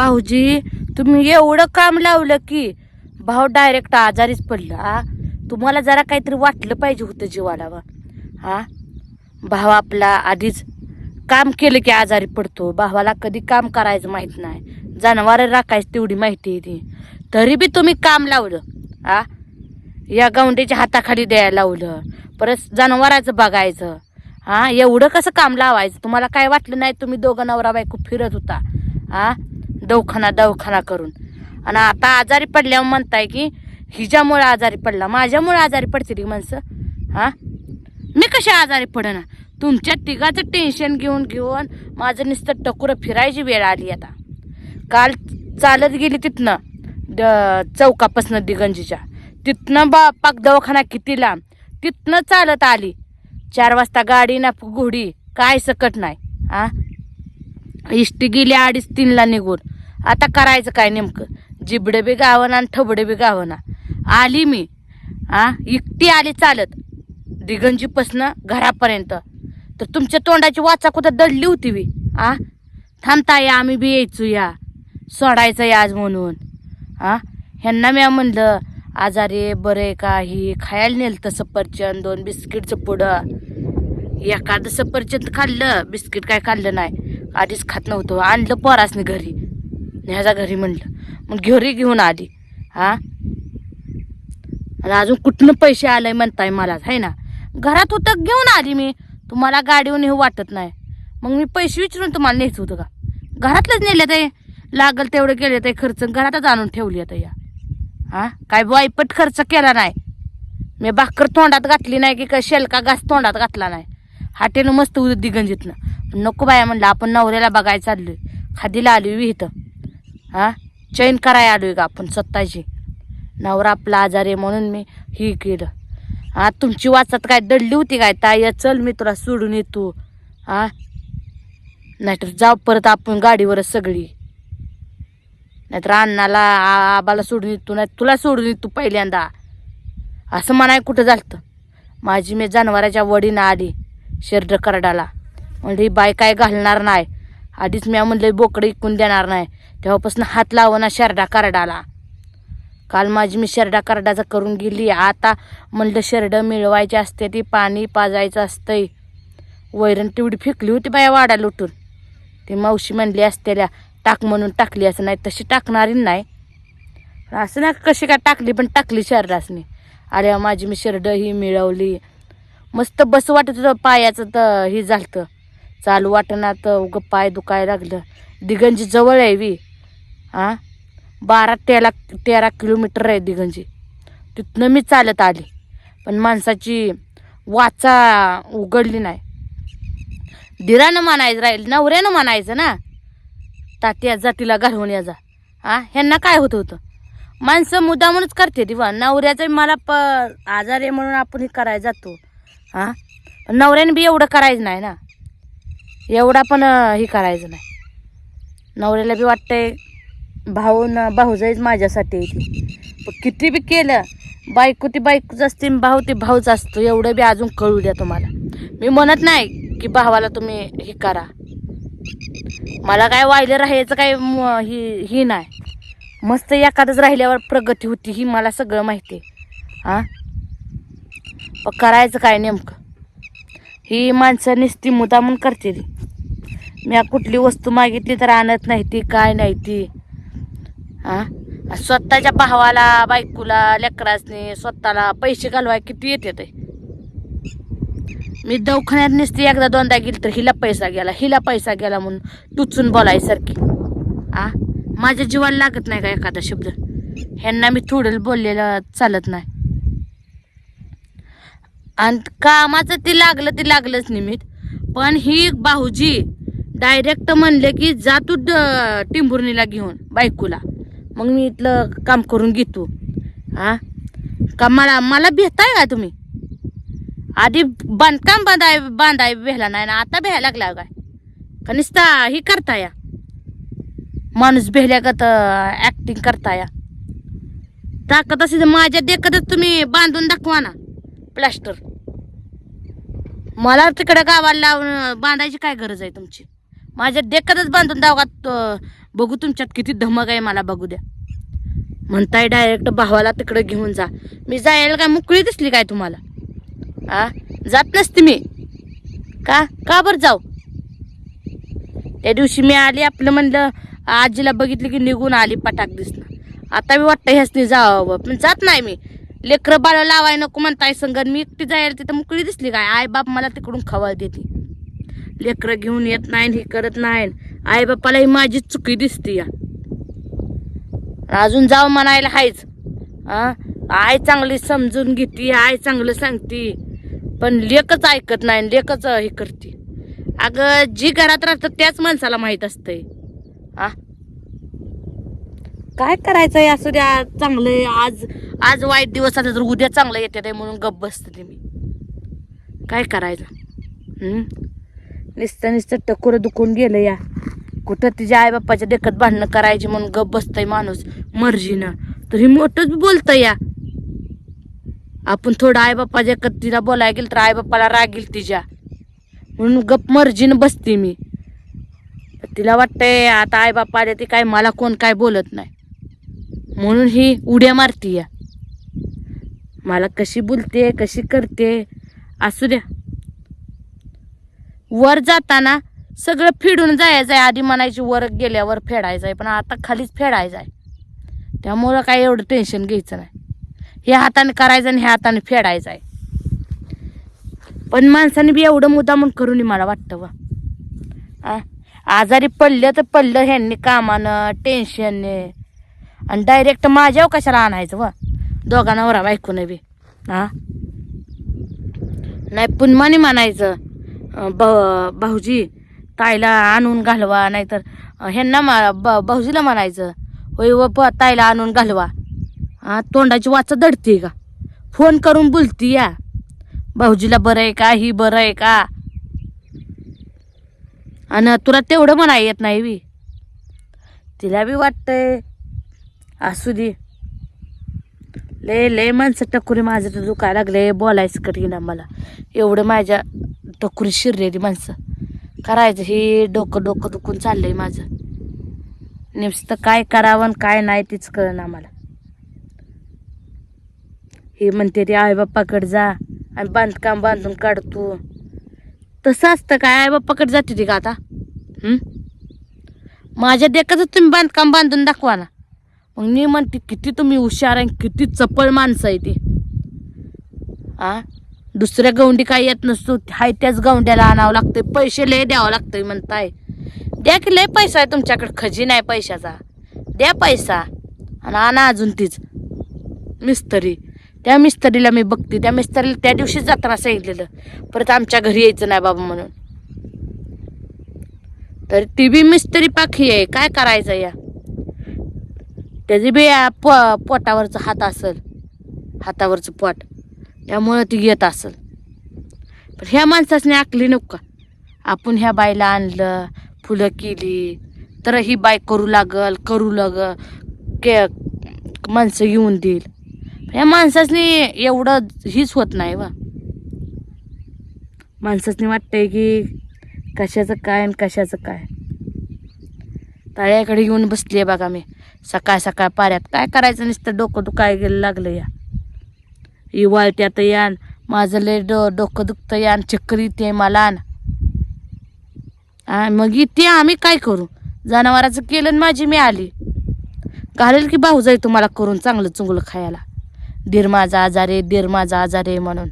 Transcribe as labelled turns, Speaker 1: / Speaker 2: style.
Speaker 1: भाऊजी तुम्ही एवढं काम लावलं की भाऊ डायरेक्ट आजारीच पडला. आ? तुम्हाला जरा काहीतरी वाटलं पाहिजे होतं जीवाला हा? भाव आपला आधीच काम केलं की आजारी पडतो. भावाला कधी काम करायचं माहीत नाही. जनावर राखायची तेवढी माहिती आहे ती. तरी बी तुम्ही काम लावलं. आ या गावंडीच्या हाताखाली द्यायला लावलं. परत जनावराचं बघायचं. हा? एवढं कसं काम लावायचं? तुम्हाला काय वाटलं नाही? तुम्ही दोघं नवरा बायको फिरत होता. हा? दवाखाना दवाखाना करून. आणि आता आजारी पडल्यावर म्हणताय की हिच्यामुळे आजारी पडला माझ्यामुळे आजारी पडतील ती माणसं. हां? मी कशा आजारी पडना तुमच्या तिघाचं टेन्शन घेऊन घेऊन माझं नुसतं टकुरं फिरायची वेळ आली आता. काल चालत गेली तिथनं द चौकापासनं दिगंजीच्या. तिथनं बा पाक दवाखाना किती लांब. तिथनं चालत आली. चार वाजता गाडी ना घोडी काय सकट नाही. आ इष्टी गेली अडीच तीनला निघून. आता करायचं काय नेमकं? जिबडे बी गावना आणि ठबडे बी गावना. आली मी आ? एकटी आली चालत. दिगंजीपासनं घरापर्यंत. तर तुमच्या तोंडाची वाचा कुठं दडली होती बी आ? थांबता या आम्ही बी यायचो या सोडायचं या आज म्हणून. आ? ह्यांना मी म्हणलं आजारी बरे का? ही खायला नेलं तसं सफरचंद दोन बिस्किटचं पुडं. एखादं सफरचंद खाल्लं बिस्किट काय खाल्लं नाही. आधीच खात नव्हतं. आणलं पोरासनी घरी. ह्याच्या घरी म्हटलं मग घरी घेऊन आली. हा? आणि अजून कुठनं पैसे आले म्हणताय मला आहे ना? घरात होतं घेऊन आली मी. तुम्हाला गाडीवर नेऊ वाटत नाही. मग मी पैसे विचारून तुम्हाला न्यायचं होतं का? घरातलंच नेले ते. लागल तेवढं केले ते खर्च घरातच आणून ठेवली आता या. हा? काय वाईपट खर्च केला नाही? मी भाकर तोंडात घातली नाही की काय शेलका घास तोंडात घातला नाही? हाटेनं मस्त उदिगंजीतनं नको बाया म्हणलं आपण नवऱ्याला बघायला चाललोय. खादीला आली विहित हा? चैन कराय आलोय का आपण स्वतःची. नवरा आपला आजार आहे म्हणून मी ही केलं. हां तुमची वाचत काय दडली होती काय? ताई चल मी तुला सोडून येतो. हा? नाहीतर जाऊ परत आपण गाडीवरच सगळी. नाहीतर अण्णाला आ- आबाला सोडून येतो नाही तुला सोडून येतो पहिल्यांदा. असं म्हणाय कुठं झालं माझी मी जनावराच्या वडीनं आली शेरड करडाला. म्हणजे ही बाय काय घालणार नाही. आधीच मी म्हणलं बोकडं इकून देणार नाही. तेव्हापासून हात लावना शेरडा कार्डाला. काल माझी मी शेरडा करडाचा करून गेली. आता म्हणलं शेरडं मिळवायचे असते ती पाणी पाजायचं असतंय. वैरण तेवढी फेकली होती बाया वाडा लुटून. ती मावशी म्हणली असतेल्या टाक म्हणून टाकली असं नाही तशी टाकणारी नाही. असं ना कशी काय टाकली? पण टाकली शेरडासनी. अरे माझी मी शर्ट ही मिळवली. मस्त बस वाटत होतं पायाचं तर हे झालं चालू वाटणार तर उगं पाय दुखायला लागलं. दिगंजी जवळ आहे वी. हां? बारा तेरा तेरा किलोमीटर आहे दिगंजी. तिथनं मी चालत आली. पण माणसाची वाचा उघडली नाही. दिरानं म्हणायचं राहील नवऱ्यानं म्हणायचं ना? तात्या जातीला घालवून या जा. हा? ह्यांना काय होत होतं? माणसं मुद्दामूनच करते दिवा. नवऱ्याचं मला प आजार आहे म्हणून आपण हे करायला जातो. हां? पण नवऱ्याने बी एवढं करायचं नाही ना? एवढा पण हे करायचं नाही. नवऱ्याला बी वाटतंय भाऊ ना भाऊजाईच माझ्यासाठी आहे किती बी केलं बायको ती बायकोच असते भाऊ ते भाऊच असतो. एवढं बी अजून कळू द्या तुम्हाला. मी म्हणत नाही की भावाला तुम्ही हे करा. मला काय वाहिलं राहायचं काय म- ही ही नाही. मस्त एखादंच राहिल्यावर प्रगती होती ही मला सगळं माहिती आहे. हां? करायचं काय नेमकं? ही माणसं निस्ती मुदामून करते ती. मी कुठली वस्तू मागितली तर आणत नाही ती काय नाही ती. हां? स्वतःच्या भावाला बायकोला लेकरासनी स्वतःला पैसे घालवाय किती येते ते? मी दवाखान्यात नसते एकदा दोनदा गेली तर हिला पैसा गेला हिला पैसा गेला म्हणून टुचून बोलायसारखी. आ? माझ्या जीवाला लागत नाही का एखादा शब्द? ह्यांना मी थोडं बोललेलं चालत नाही. आणि कामाचं ते लागलं ते लागलंच निमित्त. पण ही भाऊजी डायरेक्ट म्हणले की जा तू टिंबुर्णीला घेऊन बायकोला. मग मी इथलं काम करून घेतो. हा? का मला मला भेटताय का तुम्ही? आधी बांधकाम बांधाय बांधाय भेला नाही ना आता भ्यायला लागला काय? का नुसता ही करताया माणूस भेल्यागत ॲक्टिंग करताया ताकद असेल तर माझ्या देखतच तुम्ही बांधून दाखवा ना प्लास्टर मला तिकडे गावाला लावून बांधायची काय गरज आहे तुमची? माझ्या देखतच बांधून दाखवा बघू तुमच्यात किती धमक आहे मला बघू द्या. म्हणताय डायरेक्ट भावाला तिकडे घेऊन जा. मी जायला काय मोकळी दिसली काय तुम्हाला? आ? जात नसते मी. का? का बरं जाऊ? त्या दिवशी मी आली आपलं म्हणलं आजीला बघितलं की निघून आली पटाक दिसणं. आता मी वाटतं ह्यासनी जावं पण जात नाही मी. लेकरं बाळ लावाय नको म्हणताय संगत मी एकटी जायला तिथं मोकळी दिसली काय? आई बाप मला तिकडून खवळ देते. लेकरं घेऊन येत नाही हे करत नाही. आई बापाला ही माझी चुकी दिसते या. अजून जाव म्हणायला हायच. आ? आय चांगली समजून घेते आय चांगलं सांगते. पण लेकच ऐकत नाही लेकच हे करते. अगं जी घरात राहतं त्याच माणसाला माहीत असतंय. आ? काय करायचंय असू द्या चांगलं आज आज वाईट दिवस आले तर उद्या चांगलं येते म्हणून गप्प बसते मी. काय करायचं? नुसतं नुसतं टकोर दुखून गेलं या. कुठं तिच्या आईबापाच्या देखत भांडणं करायची म्हणून गप बसतंय माणूस मर्जीनं. तर ही मोठंच बोलतं या. आपण थोडं आईबापाच्या एकत तिला बोलायला गेलं तर आईबापाला रागेल तिच्या. म्हणून गप मर्जीनं बसते मी. तिला वाटतंय आता आईबापा आले ते काय मला कोण काय बोलत नाही. म्हणून ही उड्या मारती या. मला कशी बोलते कशी करते असू द्या. वर जाताना सगळं फिडून जायचं आहे आधी म्हणायची वर गेल्यावर फेडायचं आहे पण आता खालीच फेडायचं आहे. त्यामुळं काय एवढं टेन्शन घ्यायचं नाही. हे हाताने करायचं आणि ह्या हाताने फेडायचं आहे. पण माणसाने बी एवढं मुद्दामून करून मला वाटतं वा आ? आजारी पडलं तर पडलं ह्यांनी कामानं टेन्शनने आणि डायरेक्ट माझ्या कशाला आणायचं व दोघांना वरा ऐकून बी. हां नाही पुन्माने म्हणायचं. भाऊ भाऊजी ताईला आणून घालवा नाहीतर ह्यांना मा ब- भाऊजीला म्हणायचं होय व प ताईला आणून घालवा. हा तोंडाची वाचा दडते का? फोन करून बोलती या भाऊजीला बरं आहे का? ही बरं आहे का? आणि तुला तेवढं म्हणा येत नाही बी. तिला बी वाटतंय. असू दे. लय लय माणसं टकुरी माझं तर दुखायला लागले बोलायचं कठीण मला. एवढं माझ्या टकुरी शिरलेली माणसं. करायचं हे डोकं डोकं दुखून चाललंय माझं. नुसतं काय करावं आणि काय नाही तीच कळणं आम्हाला हे म्हणते रे आई बाप्पाकडे जा आणि बांधकाम बांधून काढतो तसं असतं काय? आई बाप्पाकडे जाते ती का आता? माझ्या देखतच तुम्ही बांधकाम बांधून दाखवा ना. मग मी म्हणते किती तुम्ही हुशार आहे किती चपळ माणसं आहे ती. आ? दुसऱ्या गवंडी काय येत नसतो हाय त्याच गवंड्याला आणावं लागतंय पैसे लय द्यावं लागतंय म्हणताय. द्या की लय पैसा आहे तुमच्याकडे खजिना आहे पैशाचा. द्या पैसा आणि आणा अजून तीच. मिस्त्री. त्या मिस्त्रीला मी बघते त्या मिस्त्रीला त्या दिवशीच जाताना सांगितलेलं परत आमच्या घरी यायचं नाही बाबा म्हणून. तर ती बी मिस्त्री पाखी आहे काय करायचं या? त्याची बी प पो पोटावरचं हात असेल. हातावरचं पोट. त्यामुळं ती येत असेल. पण ह्या माणसाने आकली नको आपण ह्या बाईला आणलं फुलं केली तर ही बाई करू लागल करू लागल के माणसं येऊन देईल. ह्या माणसासनी एवढं हीच होत नाही वा. माणसासनी वाटतंय की कशाचं काय आणि कशाचं काय? तळ्याकडे येऊन बसली आहे बघा मी. सकाळ सकाळ पाऱ्यात काय करायचं नुसतं डोकं दुखाय गेलं लागलं या. इवाळत्यात यान माझं लय डो डोकं दुखतं यान चक्कर येते मला आण आ, मग इथे आम्ही काय करू? जनावराचं केलं आणि माझी मी आली. घालेल की भाऊ जाई तुम्हाला करून चांगलं चुंगलं खायला? दीर माझा आजार आहे दीर माझा आजार आहे म्हणून.